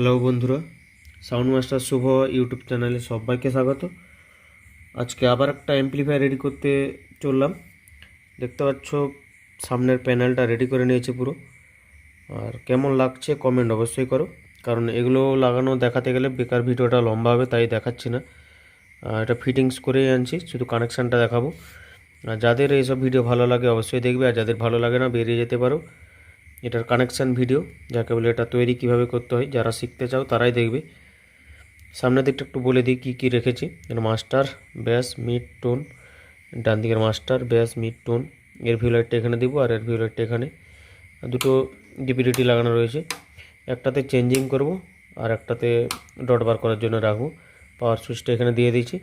Hello বন্ধুরা sound master শুভ YouTube চ্যানেলে সবাইকে স্বাগত। আজকে আবার একটা অ্যাম্পলিফায়ার রেডি করতে চললাম। দেখতে পাচ্ছ, সামনের প্যানেলটা রেডি করে নিয়েছি পুরো। আর কেমন লাগছে কমেন্ট অবশ্যই করো, কারণ এগুলো লাগানো দেখাতে গেলে বেকার ভিডিওটা লম্বা হবে, তাই দেখাচ্ছি না। এটা ফিটিংস করেই আনছি, শুধু কানেকশানটা দেখাবো। আর যাদের এইসব ভিডিও ভালো লাগে অবশ্যই দেখবে, আর যাদের ভালো লাগে না, বেরিয়ে যেতে পারো। এটার কানেকশান ভিডিও যাকে বলে এটা তৈরি কীভাবে করতে হয়, যারা শিখতে চাও তারাই দেখবে। সামনের দিকটা একটু বলে দিই কী কী রেখেছি। মাস্টার ব্যাস মিড টোন ডান দিকের মাস্টার ব্যাস মিড টোন এর ভিউলাইটটা এখানে দিব আর এর ভিউলাইটটা এখানে। দুটো ডিপিডিটি লাগানো রয়েছে। একটাতে চেঞ্জিং করব আর একটাতে ডট বার করার জন্য রাখব। পাওয়ার সুইচটা এখানে দিয়ে দিয়েছি।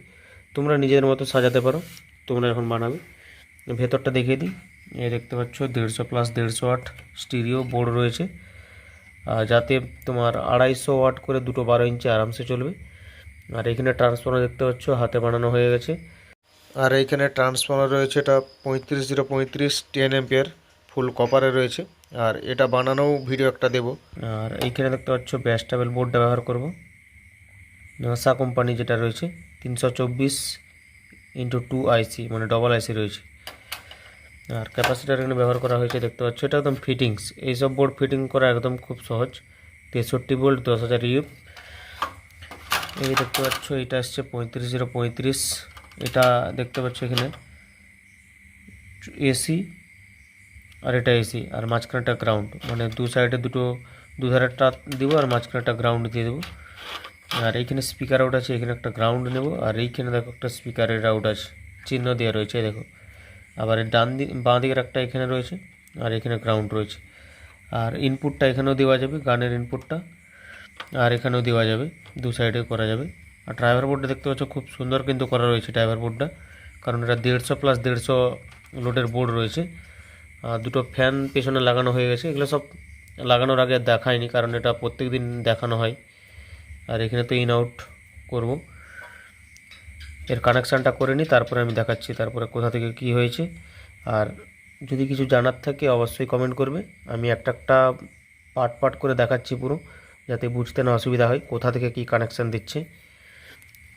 তোমরা নিজেদের মতো সাজাতে পারো। তোমরা এখন বানাবে। ভেতরটা দেখিয়ে দিই। এই দেখতে পাচ্ছ, দেড়শো প্লাস দেড়শো ওয়াট স্টিরিও বোর্ড রয়েছে। যাতে তোমার আড়াইশো ওয়াট করে দুটো বারো ইঞ্চি আরামসে চলবে। আর এখানে ট্রান্সফর্মার দেখতে পাচ্ছ, হাতে বানানো হয়ে গেছে। আর এইখানে ট্রান্সফর্মার রয়েছে, এটা পঁয়ত্রিশ জিরো পঁয়ত্রিশ টেন এম্পিয়ার ফুল কপারে রয়েছে। আর এটা বানানোও ভিডিও একটা দেবো। আর এইখানে দেখতে পাচ্ছ, ব্যাস ট্যাবেল বোর্ডটা ব্যবহার করব। নাসা কোম্পানি যেটা রয়েছে, তিনশো চব্বিশ ইন্টু টু আইসি মানে ডবল আইসি রয়েছে। আর ক্যাপাসিটার এখানে ব্যবহার করা হয়েছে, দেখতে পাচ্ছ, এটা একদম ফিটিংস এইসব বোর্ড ফিটিং করা একদম খুব সহজ। তেষট্টি বোল্ট দশ হাজার ইউ এই দেখতে পাচ্ছ, এটা আসছে পঁয়ত্রিশ জিরো পঁয়ত্রিশ। এটা দেখতে পাচ্ছ এখানে, এসি আর এটা এসি। আর মাঝখানেটা গ্রাউন্ড মানে দু সাইডে দুটো দুধারেরটা দিব আর মাঝখানেটা গ্রাউন্ড দিয়ে দেবো। আর এইখানে স্পিকার আউট আছে, এখানে একটা গ্রাউন্ড নেব। আর এইখানে দেখো একটা স্পিকারের আউট আছে, চিহ্ন দেওয়া রয়েছে, দেখো। আবার ডান দিক বাঁ দিকের একটা এখানে রয়েছে, আর এখানে গ্রাউন্ড রয়েছে। আর ইনপুটটা এখানেও দেওয়া যাবে, গানের ইনপুটটা আর এখানেও দেওয়া যাবে, দু সাইডে করা যাবে। আর ড্রাইভার বোর্ডটা দেখতে পাচ্ছ খুব সুন্দর কিন্তু করা রয়েছে ড্রাইভার বোর্ডটা কারণ এটা দেড়শো প্লাস দেড়শো লোডের বোর্ড রয়েছে। আর দুটো ফ্যান পেছনে লাগানো হয়ে গেছে, এগুলো সব লাগানোর আগে দেখায়নি, কারণ এটা প্রত্যেক দিন দেখানো হয়। আর এখানে তো ইন আউট করব। এর কানেকশানটা করে নিই তারপরে আমি দেখাচ্ছি তারপরে কোথা থেকে কি হয়েছে। আর যদি কিছু জানার থাকে অবশ্যই কমেন্ট করবে। আমি একটা একটা পার্ট পার্ট করে দেখাচ্ছি পুরো, যাতে বুঝতে না অসুবিধা হয় কোথা থেকে কি কানেকশান দিচ্ছে।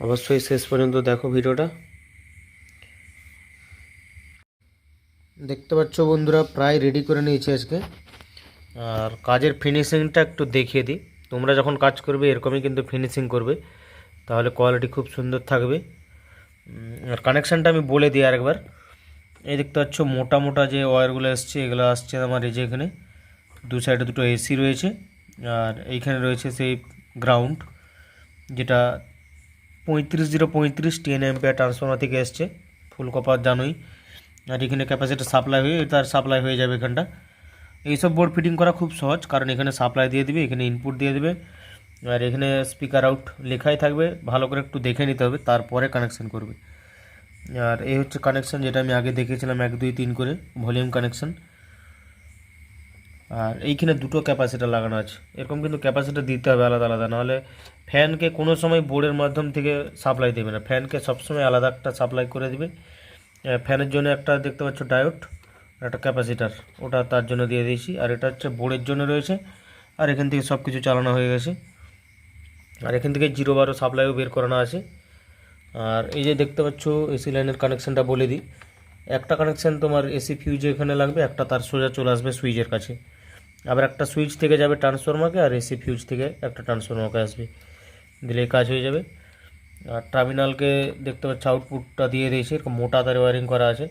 অবশ্যই শেষ পর্যন্ত দেখো ভিডিওটা। দেখতে পাচ্ছ বন্ধুরা, প্রায় রেডি করে নিয়েছি আজকে। আর কাজের ফিনিশিংটা একটু দেখিয়ে দিই। তোমরা যখন কাজ করবে, এরকমই কিন্তু ফিনিশিং করবে। তাহলে কোয়ালিটি খুব সুন্দর থাকবে। আর কানেকশানটা আমি বলে দিই আরেকবার। এই দেখতে পাচ্ছ, মোটা মোটা যে ওয়্যারগুলো এসছে, এগুলো আসছে আমার এই যে এখানে। দু সাইডে দুটো এসি রয়েছে, আর এইখানে রয়েছে সেই গ্রাউন্ড যেটা পঁয়ত্রিশ জিরো পঁয়ত্রিশ টেন এম্পিয়ার ট্রান্সফর্মার থেকে এসছে ফুল কপার জানোই। আর এখানে ক্যাপাসিটি সাপ্লাই হয়ে, তার সাপ্লাই হয়ে যাবে এখানটা। এইসব বোর্ড ফিটিং করা খুব সহজ, কারণ এখানে সাপ্লাই দিয়ে দিবে, এখানে ইনপুট দিয়ে দিবে। আর এখানে স্পিকার আউট লেখাই থাকবে, ভালো করে একটু দেখে নিতে হবে, তারপরে কানেকশান করবে। আর এই হচ্ছে কানেকশান যেটা আমি আগে দেখেছিলাম এক, দুই, তিন করে ভলিউম কানেকশান আর এইখানে দুটো ক্যাপাসিটার লাগানো আছে, এরকম কিন্তু ক্যাপাসিটার দিতে হবে আলাদা আলাদা। নাহলে ফ্যানকে কোনো সময় বোর্ডের মাধ্যম থেকে সাপ্লাই দেবে না ফ্যানকে সবসময় আলাদা একটা সাপ্লাই করে দেবে। ফ্যানের জন্য একটা দেখতে পাচ্ছ ডায়োড একটা ক্যাপাসিটার ওটা তার জন্য দিয়ে দিয়েছি। আর এটা হচ্ছে বোর্ডের জন্য রয়েছে, আর এখান থেকে সব কিছু চালানো হয়ে গেছে। আর এখান থেকে জিরো বারো সাপ্লাইও বের করানো আছে। আর এই যে দেখতে পাচ্ছ এসি লাইনের কানেকশানটা বলে দিই। একটা কানেকশান তোমার এসি ফিউজে এখানে লাগবে, একটা তার সোজা চলে আসবে সুইচের কাছে। আবার একটা সুইচ থেকে যাবে ট্রান্সফর্মারকে আর এসি ফিউজ থেকে একটা ট্রান্সফর্মারকে আসবে। দিলে কাজ হয়ে যাবে। আর টার্মিনালকে দেখতে পাচ্ছ আউটপুটটা দিয়ে দিয়েছে, এরকম মোটা তারে ওয়ারিং করা আছে।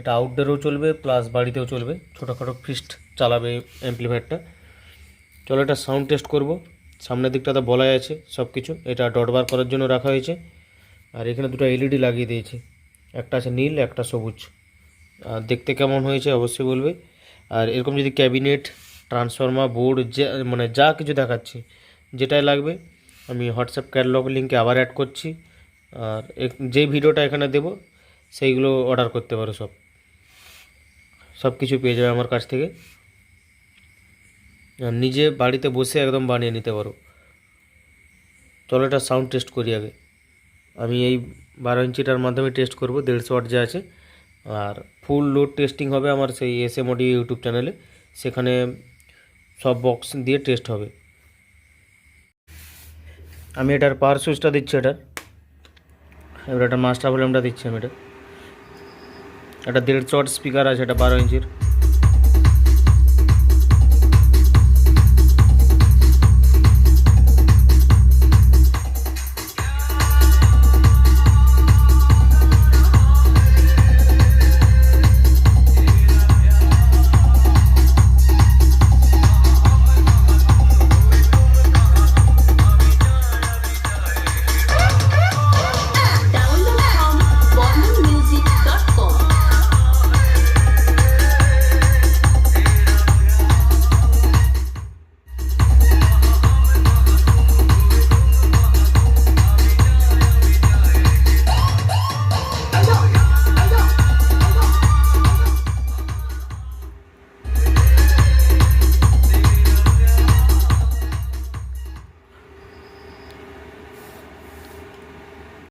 এটা আউটডোরেও চলবে প্লাস বাড়িতেও চলবে। ছোটোখাটো ফিস্ট চালাবে অ্যাম্পলিফায়ারটা চলো এটা সাউন্ড টেস্ট করব। সামনের দিকটাতে বলাই আছে সব কিছু এটা ডট বার করার জন্য রাখা হয়েছে। আর এখানে দুটো এলইডি লাগিয়ে দিয়েছে। একটা আছে নীল, একটা সবুজ। আর দেখতে কেমন হয়েছে অবশ্যই বলবে। আর এরকম যদি ক্যাবিনেট, ট্রান্সফর্মার, বোর্ড, যে মানে যা কিছু দেখাচ্ছি, যেটাই লাগবে, আমি হোয়াটসঅ্যাপ ক্যাটলগ লিঙ্কে আবার অ্যাড করছি। আর যে ভিডিওটা এখানে দেব, সেইগুলো অর্ডার করতে পারো সব। সব কিছু পেয়ে যাবে আমার কাছ থেকে। নিজে বাড়িতে বসে একদম বানিয়ে নিতে পারো। চলো এটা সাউন্ড টেস্ট করি আগে। আমি এই বারো ইঞ্চিটার মাধ্যমে টেস্ট করব, দেড়শো ওয়াট যে আছে। আর ফুল লোড টেস্টিং হবে আমার সেই এস এম অডিও ইউটিউব চ্যানেলে সেখানে সব বক্স দিয়ে টেস্ট হবে। আমি এটার পাওয়ার সুইচটা দিচ্ছি এটা এবার এটা মাস্টার ভলিউমটা দিচ্ছি আমি এটা। একটা দেড়শো ওয়াট স্পিকার আছে এটা বারো ইঞ্চির।